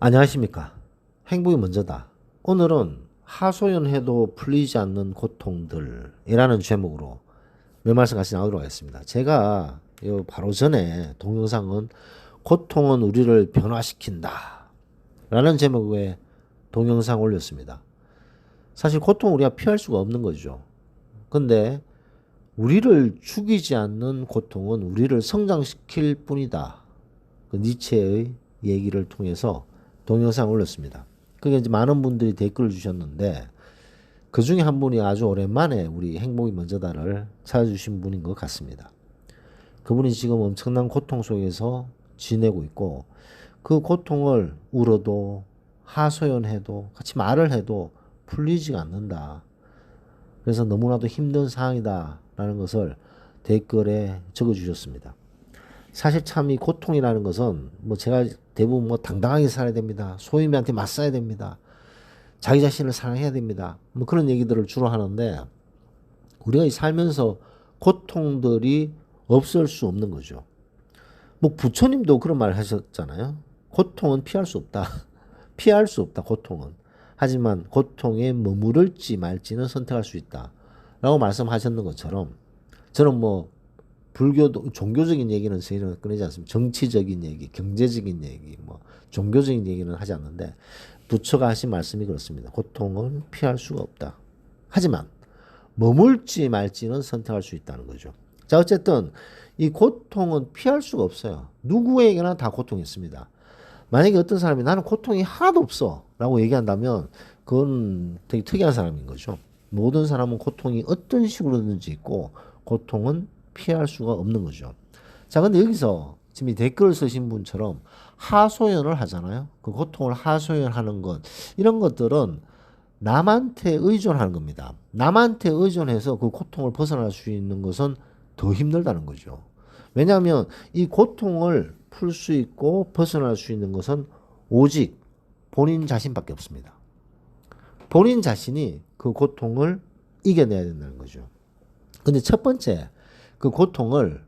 안녕하십니까. 행복이 먼저다. 오늘은 하소연해도 풀리지 않는 고통들이라는 제목으로 몇 말씀 같이 나오도록 하겠습니다. 제가 요 바로 전에 동영상은 고통은 우리를 변화시킨다. 라는 제목의 동영상 올렸습니다. 사실 고통 우리가 피할 수가 없는 거죠. 근데 우리를 죽이지 않는 고통은 우리를 성장시킬 뿐이다. 그 니체의 얘기를 통해서 동영상 올렸습니다. 그게 이제 많은 분들이 댓글을 주셨는데 그 중에 한 분이 아주 오랜만에 우리 행복이 먼저다를 찾아주신 분인 것 같습니다. 그분이 지금 엄청난 고통 속에서 지내고 있고 그 고통을 울어도 하소연해도 같이 말을 해도 풀리지가 않는다. 그래서 너무나도 힘든 상황이다 라는 것을 댓글에 적어주셨습니다. 사실 참 이 고통이라는 것은 뭐 제가 대부분 뭐 당당하게 살아야 됩니다. 소임이한테 맞서야 됩니다. 자기 자신을 사랑해야 됩니다. 뭐 그런 얘기들을 주로 하는데 우리가 살면서 고통들이 없을 수 없는 거죠. 뭐 부처님도 그런 말 하셨잖아요. 고통은 피할 수 없다. 피할 수 없다. 고통은. 하지만 고통에 머무를지 말지는 선택할 수 있다. 라고 말씀하셨는 것처럼 저는 뭐 불교도 종교적인 얘기는 저희는 꺼내지 않습니다. 정치적인 얘기, 경제적인 얘기, 뭐 종교적인 얘기는 하지 않는데 부처가 하신 말씀이 그렇습니다. 고통은 피할 수가 없다. 하지만 머물지 말지는 선택할 수 있다는 거죠. 자 어쨌든 이 고통은 피할 수가 없어요. 누구에게나 다 고통이 있습니다. 만약에 어떤 사람이 나는 고통이 하나도 없어 라고 얘기한다면 그건 되게 특이한 사람인 거죠. 모든 사람은 고통이 어떤 식으로든지 있고 고통은 피할 수가 없는 거죠. 자, 근데 여기서 지금 이 댓글을 쓰신 분처럼 하소연을 하잖아요. 그 고통을 하소연하는 것 이런 것들은 남한테 의존하는 겁니다. 남한테 의존해서 그 고통을 벗어날 수 있는 것은 더 힘들다는 거죠. 왜냐하면 이 고통을 풀 수 있고 벗어날 수 있는 것은 오직 본인 자신밖에 없습니다. 본인 자신이 그 고통을 이겨내야 된다는 거죠. 근데 첫 번째, 그 고통을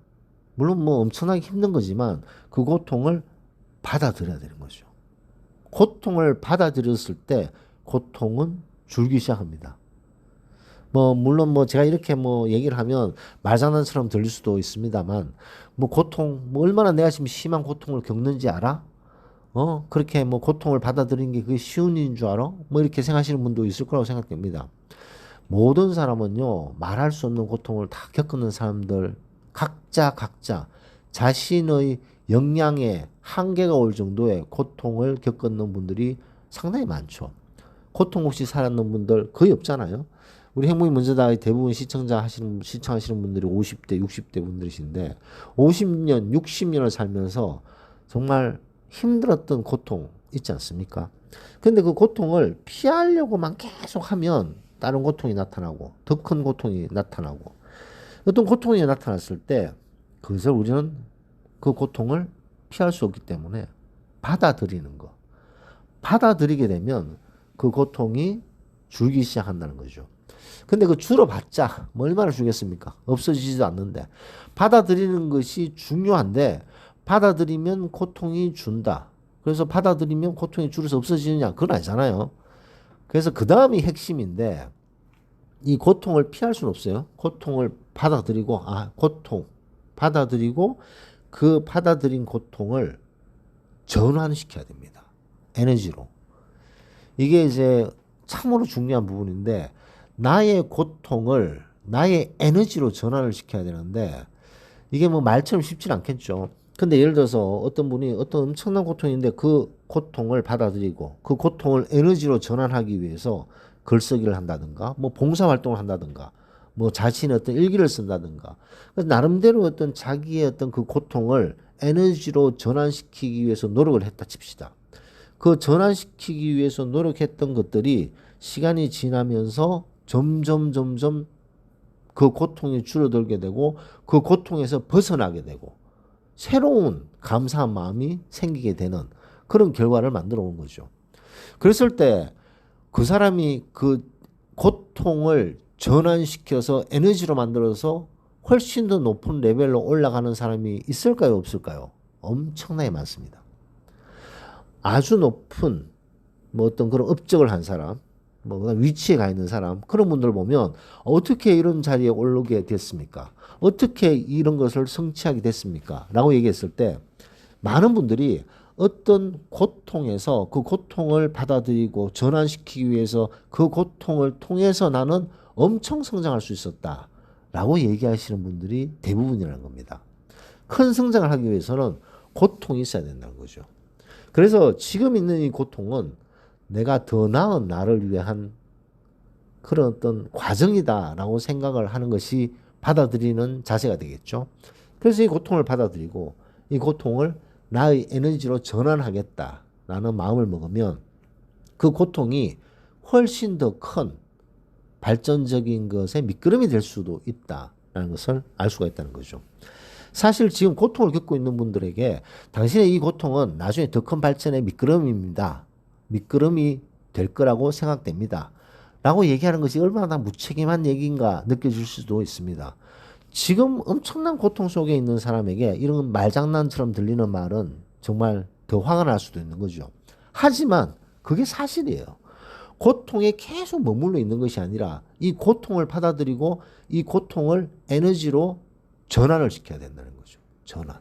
물론 뭐 엄청나게 힘든 거지만 그 고통을 받아들여야 되는 거죠. 고통을 받아들였을 때 고통은 줄기 시작합니다. 뭐 물론 뭐 제가 이렇게 뭐 얘기를 하면 말장난처럼 들릴 수도 있습니다만 뭐 고통 뭐 얼마나 내가 지금 심한 고통을 겪는지 알아? 어 그렇게 뭐 고통을 받아들이는 게 그게 쉬운 일인 줄 알아? 뭐 이렇게 생각하시는 분도 있을 거라고 생각됩니다. 모든 사람은요, 말할 수 없는 고통을 다 겪는 사람들, 각자 각자 자신의 역량에 한계가 올 정도의 고통을 겪는 분들이 상당히 많죠. 고통 없이 살았는 분들 거의 없잖아요. 우리 행복이 먼저다 대부분 시청자 하시는, 시청하시는 분들이 50대, 60대 분들이신데, 50년, 60년을 살면서 정말 힘들었던 고통 있지 않습니까? 근데 그 고통을 피하려고만 계속 하면 다른 고통이 나타나고 더 큰 고통이 나타나고 어떤 고통이 나타났을 때 그것을 우리는 그 고통을 피할 수 없기 때문에 받아들이는 거. 받아들이게 되면 그 고통이 줄기 시작한다는 거죠. 근데 그 줄어봤자 뭐 얼마나 주겠습니까? 없어지지도 않는데 받아들이는 것이 중요한데 받아들이면 고통이 준다. 그래서 받아들이면 고통이 줄어서 없어지느냐? 그건 아니잖아요. 그래서 그 다음이 핵심인데 이 고통을 피할 수는 없어요. 고통을 받아들이고 아 고통 받아들이고 그 받아들인 고통을 전환시켜야 됩니다. 에너지로. 이게 이제 참으로 중요한 부분인데 나의 고통을 나의 에너지로 전환을 시켜야 되는데 이게 뭐 말처럼 쉽지 않겠죠. 근데 예를 들어서 어떤 분이 어떤 엄청난 고통인데 그 고통을 받아들이고 그 고통을 에너지로 전환하기 위해서 글쓰기를 한다든가 뭐 봉사활동을 한다든가 뭐 자신의 어떤 일기를 쓴다든가 나름대로 어떤 자기의 어떤 그 고통을 에너지로 전환시키기 위해서 노력을 했다 칩시다. 그 전환시키기 위해서 노력했던 것들이 시간이 지나면서 점점 점점 그 고통이 줄어들게 되고 그 고통에서 벗어나게 되고 새로운 감사한 마음이 생기게 되는 그런 결과를 만들어 온 거죠. 그랬을 때 그 사람이 그 고통을 전환시켜서 에너지로 만들어서 훨씬 더 높은 레벨로 올라가는 사람이 있을까요? 없을까요? 엄청나게 많습니다. 아주 높은 뭐 어떤 그런 업적을 한 사람, 뭐 위치에 가 있는 사람 그런 분들 보면 어떻게 이런 자리에 오르게 됐습니까? 어떻게 이런 것을 성취하게 됐습니까? 라고 얘기했을 때 많은 분들이 어떤 고통에서 그 고통을 받아들이고 전환시키기 위해서 그 고통을 통해서 나는 엄청 성장할 수 있었다. 라고 얘기하시는 분들이 대부분이라는 겁니다. 큰 성장을 하기 위해서는 고통이 있어야 된다는 거죠. 그래서 지금 있는 이 고통은 내가 더 나은 나를 위한 그런 어떤 과정이다라고 생각을 하는 것이 받아들이는 자세가 되겠죠. 그래서 이 고통을 받아들이고 이 고통을 나의 에너지로 전환하겠다라는 마음을 먹으면 그 고통이 훨씬 더 큰 발전적인 것에 미끄럼이 될 수도 있다라는 것을 알 수가 있다는 거죠. 사실 지금 고통을 겪고 있는 분들에게 당신의 이 고통은 나중에 더 큰 발전의 미끄럼입니다. 미끄럼이 될 거라고 생각됩니다. 라고 얘기하는 것이 얼마나 무책임한 얘기인가 느껴질 수도 있습니다. 지금 엄청난 고통 속에 있는 사람에게 이런 말장난처럼 들리는 말은 정말 더 화가 날 수도 있는 거죠. 하지만 그게 사실이에요. 고통에 계속 머물러 있는 것이 아니라 이 고통을 받아들이고 이 고통을 에너지로 전환을 시켜야 된다는 거죠. 전환.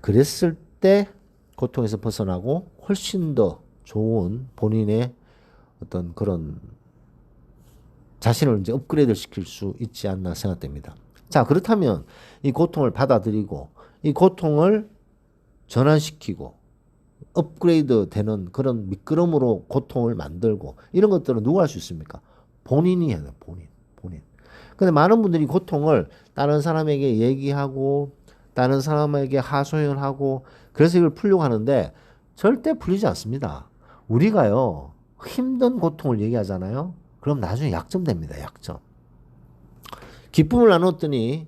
그랬을 때 고통에서 벗어나고 훨씬 더 좋은 본인의 어떤 그런 자신을 이제 업그레이드 시킬 수 있지 않나 생각됩니다. 자, 그렇다면 이 고통을 받아들이고 이 고통을 전환시키고 업그레이드 되는 그런 미끄럼으로 고통을 만들고 이런 것들은 누가 할 수 있습니까? 본인이 해야 돼요. 본인. 본인. 근데 많은 분들이 고통을 다른 사람에게 얘기하고 다른 사람에게 하소연하고 그래서 이걸 풀려고 하는데 절대 풀리지 않습니다. 우리가요 힘든 고통을 얘기하잖아요. 그럼 나중에 약점됩니다. 약점. 기쁨을 나눴더니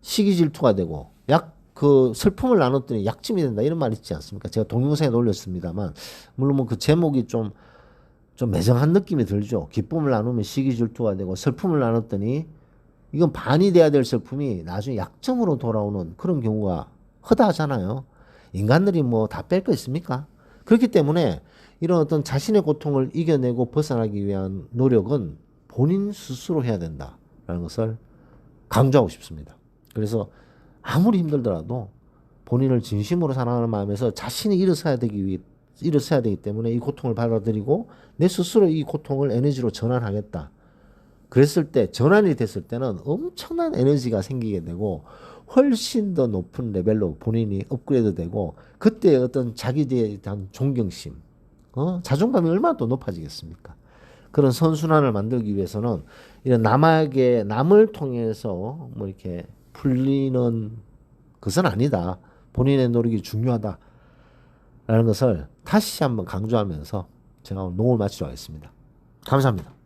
시기 질투가 되고 약 그 슬픔을 나눴더니 약점이 된다 이런 말 있지 않습니까? 제가 동영상에 올렸습니다만 물론 뭐 그 제목이 좀좀 매정한 느낌이 들죠. 기쁨을 나누면 시기 질투가 되고 슬픔을 나눴더니 이건 반이 돼야 될 슬픔이 나중에 약점으로 돌아오는 그런 경우가 허다하잖아요. 인간들이 뭐 다 뺄 거 있습니까? 그렇기 때문에 이런 어떤 자신의 고통을 이겨내고 벗어나기 위한 노력은 본인 스스로 해야 된다라는 것을 강조하고 싶습니다. 그래서 아무리 힘들더라도 본인을 진심으로 사랑하는 마음에서 자신이 일어서야 되기 위해 일어서야 되기 때문에 이 고통을 받아들이고 내 스스로 이 고통을 에너지로 전환하겠다. 그랬을 때 전환이 됐을 때는 엄청난 에너지가 생기게 되고 훨씬 더 높은 레벨로 본인이 업그레이드 되고 그때 어떤 자기에 대한 존경심, 어? 자존감이 얼마나 더 높아지겠습니까? 그런 선순환을 만들기 위해서는 이런 남에게 남을 통해서 뭐 이렇게 풀리는 것은 아니다. 본인의 노력이 중요하다. 라는 것을 다시 한번 강조하면서 제가 오늘 녹음을 마치도록 하겠습니다. 감사합니다.